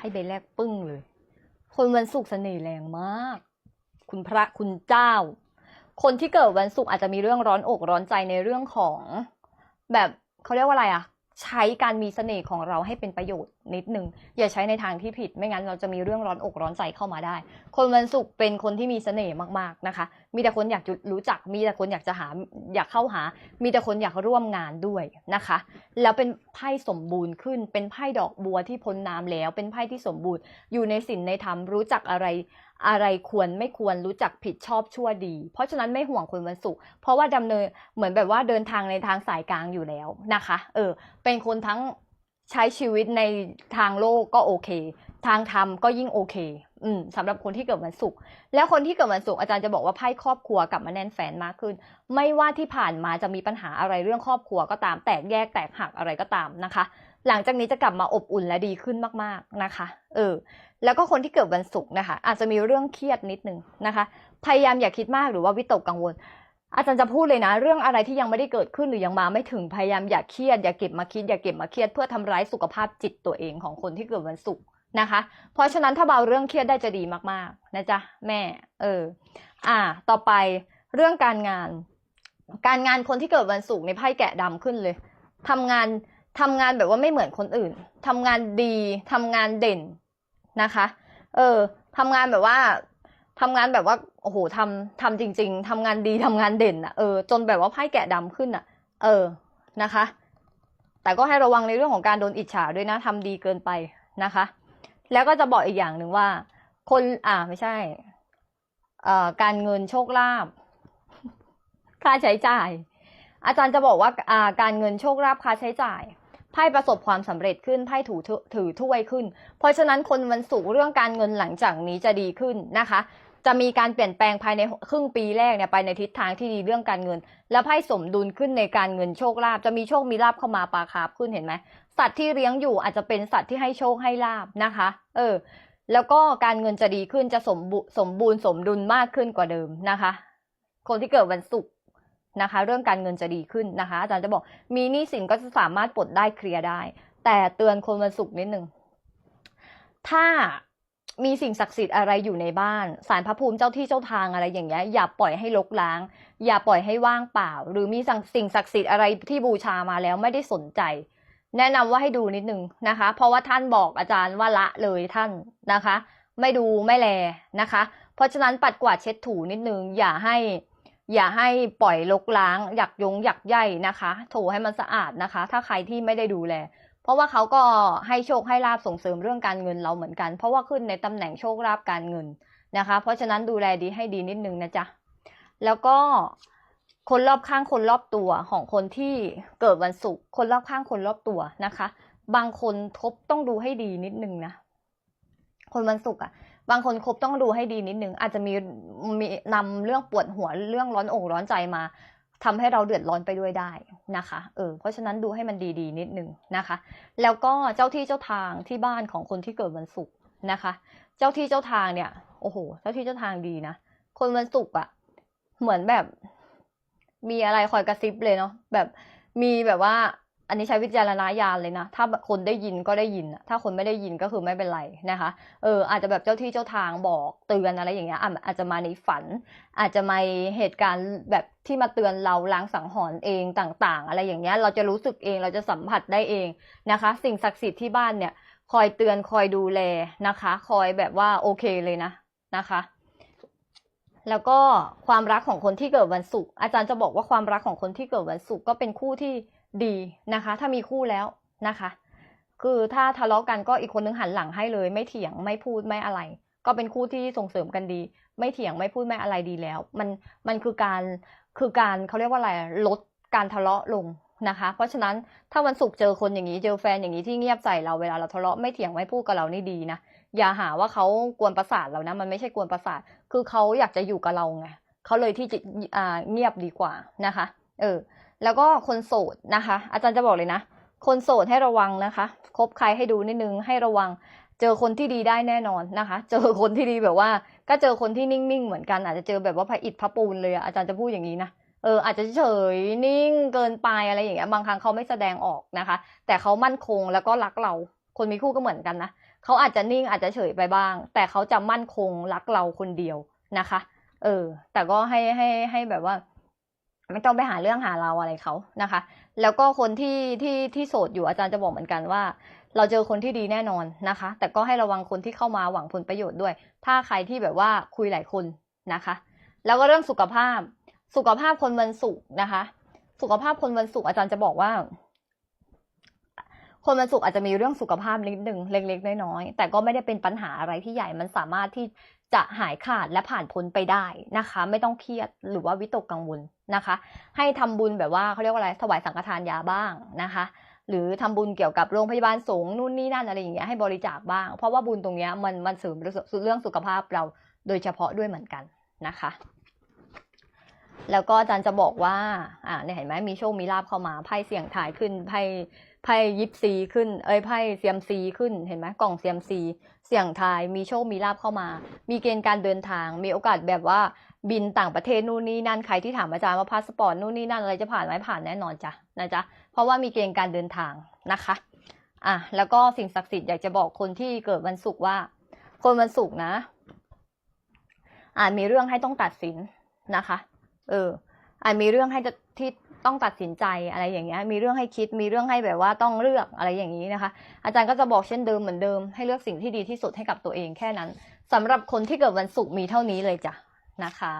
พ่ใบแรกปึ้งเลย คนวันศุกร์เสน่ห์แรงมาก คุณพระคุณเจ้า คนที่เกิดวันศุกร์อาจจะมีเรื่องร้อนอกร้อนใจในเรื่องของ แบบเขาเรียกว่าอะไรอะ ใช้การมีเสน่ห์ของเราให้เป็นประโยชน์นิดนึงอย่าใช้ในทางที่ผิด ไม่งั้นเราจะมีเรื่องร้อนอกร้อนใจเข้ามาได้ คนวันศุกร์เป็นคนที่มีเสน่ห์มากๆนะคะ มีแต่คนอยากจะรู้จัก มีแต่คนอยากจะหาอยากเข้าหา มีแต่คนอยากร่วมงานด้วยนะคะ แล้วเป็นไพ่สมบูรณ์ขึ้น เป็นไพ่ดอกบัวที่พ้นน้ำแล้ว เป็นไพ่ที่สมบูรณ์อยู่ในศีลในธรรมรู้จักอะไร อะไรควรไม่ควรรู้จักผิดชอบชั่วดี เพราะฉะนั้นไม่ห่วงคนวันศุกร์เพราะว่าดำเนินเหมือนแบบว่าเดินทางในทางสายกลางอยู่แล้วนะคะ เออ เป็นคนทั้งใช้ชีวิตในทางโลกก็โอเค ทางธรรมก็ยิ่งโอเค อืมสำหรับคนที่เกิดวันศุกร์แล้วคนที่เกิดวันศุกร์อาจารย์จะบอกว่าไพ่ครอบครัวกลับมาแน่นแฟนมากขึ้น ไม่ว่าที่ผ่านมาจะมีปัญหาอะไรเรื่องครอบครัวก็ตามแตกแยกแตกหักอะไรก็ตามนะคะ หลังจากนี้จะกลับมาอบอุ่นและดีขึ้นมากๆนะคะ เออ แล้วก็คนที่เกิดวันศุกร์นะคะ อาจจะมีเรื่องเครียดนิดนึงนะคะ พยายามอย่าคิดมากหรือว่าวิตกกังวล อาจารย์จะพูดเลยนะ เรื่องอะไรที่ยังไม่ได้เกิดขึ้นหรือยังมาไม่ถึงพยายามอย่าเครียดอย่าเก็บมาคิดอย่าเก็บมาเครียดเพื่อทำร้ายสุขภาพจิตตัวเองของคนที่เกิดวันศุกร์นะคะ เพราะฉะนั้นถ้าเบาเรื่องเครียดได้จะดีมากๆนะจ๊ะแม่ เออ อ่า ต่อไปเรื่องการงาน การงานคนที่เกิดวันศุกร์ในไพ่แกะดำขึ้นเลยทำงาน ทำงานแบบว่าไม่เหมือนคนอื่นทำงานดีทำงานเด่นนะคะ เออทำงานแบบว่าทำงานแบบว่าโอ้โหทำทำจริง ๆทำงานดีทำงานเด่นอะเออจนแบบว่าไพ่แกะดำขึ้นอะเออนะคะ แต่ก็ให้ระวังในเรื่องของการโดนอิจฉาด้วยนะทำดีเกินไปนะคะ แล้วก็จะบอกอีกอย่างหนึ่งว่า คนอ่าไม่ใช่เอ่อการเงินโชคลาภค่าใช้จ่าย อาจารย์จะบอกว่าอ่าการเงินโชคลาภค่าใช้จ่าย ไพ่ประสบความสำเร็จขึ้นไพ่ถูถือถือถ้วยขึ้น เพราะฉะนั้นคนวันศุกร์เรื่องการเงินหลังจากนี้จะดีขึ้นนะคะ จะมีการเปลี่ยนแปลงภายในครึ่งปีแรกเนี่ยไปในทิศทางที่ดีเรื่องการเงิน และไพ่สมดุลขึ้นในการเงินโชคลาภจะมีโชคมีลาภเข้ามาปลาคาบขึ้นเห็นไหมสัตว์ที่เลี้ยงอยู่อาจจะเป็นสัตว์ที่ให้โชคให้ลาบนะคะ เออ แล้วก็การเงินจะดีขึ้นจะสมบุสมบูรณ์สมดุลมากขึ้นกว่าเดิมนะคะ คนที่เกิดวันศุกร์ นะคะ เรื่องการเงินจะดีขึ้นนะคะ อาจารย์จะบอกมีหนี้สินก็จะสามารถปลดได้เคลียร์ได้ แต่เตือนคนวันศุกร์นิดหนึ่งถ้ามีสิ่งศักดิ์สิทธิ์อะไรอยู่ในบ้านสารพระภูมิเจ้าที่เจ้าทางอะไรอย่างเงี้ยอย่าปล่อยให้รกร้าง อย่าปล่อยให้ว่างเปล่า หรือมีสิ่งศักดิ์สิทธิ์อะไรที่บูชามาแล้วไม่ได้สนใจ แนะนำว่าให้ดูนิดนึงนะคะ เพราะว่าท่านบอกอาจารย์ว่าละเลยท่านนะคะ ไม่ดูไม่แลนะคะ เพราะฉะนั้นปัดกวาดเช็ดถูนิดนึงอย่าให้ อย่าให้ปล่อยลกล้าง หยักยงหยักใยนะคะ ถูให้มันสะอาดนะคะ ถ้าใครที่ไม่ได้ดูแล เพราะว่าเขาก็ให้โชคให้ลาบส่งเสริมเรื่องการเงินเราเหมือนกัน เพราะว่าขึ้นในตำแหน่งโชคลาภการเงินนะคะ เพราะฉะนั้นดูแลดีให้ดีนิดนึงนะจ๊ะ แล้วก็คนรอบข้างคนรอบตัวของคนที่เกิดวันศุกร์คนรอบข้างคนรอบตัวนะคะ บางคนคบต้องดูให้ดีนิดนึงนะ คนวันศุกร์อะ บางคนคบต้องดูให้ดีนิดนึงอาจจะมีมีนำเรื่องปวดหัวเรื่องร้อนอกร้อนใจมาทำให้เราเดือดร้อนไปด้วยได้นะคะ เออ เพราะฉะนั้นดูให้มันดีๆ นิดนึงนะคะ แล้วก็เจ้าที่เจ้าทางที่บ้านของคนที่เกิดวันศุกร์นะคะ เจ้าที่เจ้าทางเนี่ย โอ้โห เจ้าที่เจ้าทางดีนะ คนวันศุกร์อะเหมือนแบบ มีอะไรคอยกระซิบเลยเนาะ แบบ มีแบบว่า อันนี้ใช้วิจารณญาณเลยนะ ถ้าคนได้ยินก็ได้ยิน ถ้าคนไม่ได้ยินก็คือไม่เป็นไรนะคะ เออ อาจจะแบบเจ้าที่เจ้าทางบอกเตือนอะไรอย่างเงี้ยอะอาจจะมาในฝัน อาจจะมาเหตุการณ์แบบที่มาเตือนเราล้างสังหรณ์เองต่างๆ อะไรอย่างเงี้ย เราจะรู้สึกเอง เราจะสัมผัสได้เองนะคะ สิ่งศักดิ์สิทธิ์ที่บ้านเนี่ย คอยเตือนคอยดูแลนะคะ คอยแบบว่าโอเคเลยนะนะคะแล้วก็ความรักของคนที่เกิดวันศุกร์อาจารย์จะบอกว่าความรักของคนที่เกิดวันศุกร์ก็เป็นคู่ที่ ดีนะคะ ถ้ามีคู่แล้วนะคะ คือถ้าทะเลาะกันก็อีกคนนึงหันหลังให้เลย ไม่เถียงไม่พูดไม่อะไร ก็เป็นคู่ที่ส่งเสริมกันดี ไม่เถียงไม่พูดไม่อะไรดีแล้ว มันมันคือการคือการเขาเรียกว่าอะไรลดการทะเลาะลงนะคะ เพราะฉะนั้นถ้าวันศุกร์เจอคนอย่างนี้เจอแฟนอย่างนี้ที่เงียบใส่เราเวลาเราทะเลาะไม่เถียงไม่พูดกับเรานี่ดีนะอย่าหาว่าเขากวนประสาทเรานะ มันไม่ใช่กวนประสาท คือเขาอยากจะอยู่กับเราไงเขาเลยที่จะเงียบดีกว่านะคะ เออ แล้วก็คนโสดนะคะ อาจารย์จะบอกเลยนะ คนโสดให้ระวังนะคะคบใครให้ดูนิดนึงให้ระวัง เจอคนที่ดีได้แน่นอนนะคะ เจอคนที่ดีแบบว่า ก็เจอคนที่นิ่งๆเหมือนกัน อาจจะเจอแบบว่าพระอิฐพระปูนเลยอาจารย์จะพูดอย่างนี้นะเอออาจจะเฉยนิ่งเกินไปอะไรอย่างเงี้ยบางครั้งเขาไม่แสดงออกนะคะ แต่เขามั่นคงแล้วก็รักเรา คนมีคู่ก็เหมือนกันนะเขาอาจจะนิ่งอาจจะเฉยไปบ้าง แต่เขาจะมั่นคงรักเราคนเดียวนะคะ เออ แต่ก็ให้ให้ให้แบบว่า ไม่ต้องไปหาเรื่องหาเราอะไรเขานะคะ แล้วก็คนที่ที่ที่โสดอยู่อาจารย์จะบอกเหมือนกันว่า เราเจอคนที่ดีแน่นอนนะคะ แต่ก็ให้ระวังคนที่เข้ามาหวังผลประโยชน์ด้วย ถ้าใครที่แบบว่าคุยหลายคนนะคะ แล้วก็เรื่องสุขภาพ สุขภาพคนวันศุกร์นะคะ สุขภาพคนวันศุกร์อาจารย์จะบอกว่า คนวันศุกร์อาจจะมีเรื่องสุขภาพนิดหนึ่งเล็กๆน้อยๆแต่ก็ไม่ได้เป็นปัญหาอะไรที่ใหญ่มันสามารถที่ จะหายขาดและผ่านพ้นไปได้นะคะ ไม่ต้องเครียดหรือว่าวิตกกังวลนะคะ ให้ทำบุญแบบว่าเขาเรียกว่าอะไรถวายสังฆทานยาบ้างนะคะ หรือทำบุญเกี่ยวกับโรงพยาบาลสงฆ์นู่นนี่นั่นอะไรอย่างเงี้ยให้บริจาคบ้าง เพราะว่าบุญตรงเนี้ยมันมันเสริมเรื่องสุขภาพเราโดยเฉพาะด้วยเหมือนกันนะคะ แล้วก็อาจารย์จะบอกว่าอ่าเนี่ยเห็นไหมมีโชคมีลาบเข้ามาไพ่เสี่ยงทายขึ้นไพ่ ไพ่ยิปซีขึ้น เอ้ยไพ่เซียมซีขึ้นเห็นไหมกล่องเซียมซี เสี่ยงทายมีโชคมีลาบเข้ามา มีเกณฑ์การเดินทาง มีโอกาสแบบว่าบินต่างประเทศนู่นนี่นั่นใครที่ถามอาจารย์ว่าพาสปอร์ตนู่นนี่นั่นอะไรจะผ่านไหมผ่านแน่นอนจ้ะนะจ๊ะเพราะว่ามีเกณฑ์การเดินทางนะคะอะแล้วก็สิ่งศักดิ์สิทธิ์อยากจะบอกคนที่เกิดวันศุกร์ว่า คนวันศุกร์นะอาจมีเรื่องให้ต้องตัดสินนะคะ เอออาจมีเรื่องให้จะ ที่ต้องตัดสินใจอะไรอย่างเงี้ย มีเรื่องให้คิด มีเรื่องให้แบบว่าต้องเลือกอะไรอย่างนี้นะคะ อาจารย์ก็จะบอกเช่นเดิมเหมือนเดิม ให้เลือกสิ่งที่ดีที่สุดให้กับตัวเองแค่นั้นสำหรับคนที่เกิดวันศุกร์มีเท่านี้เลยจ้ะนะคะ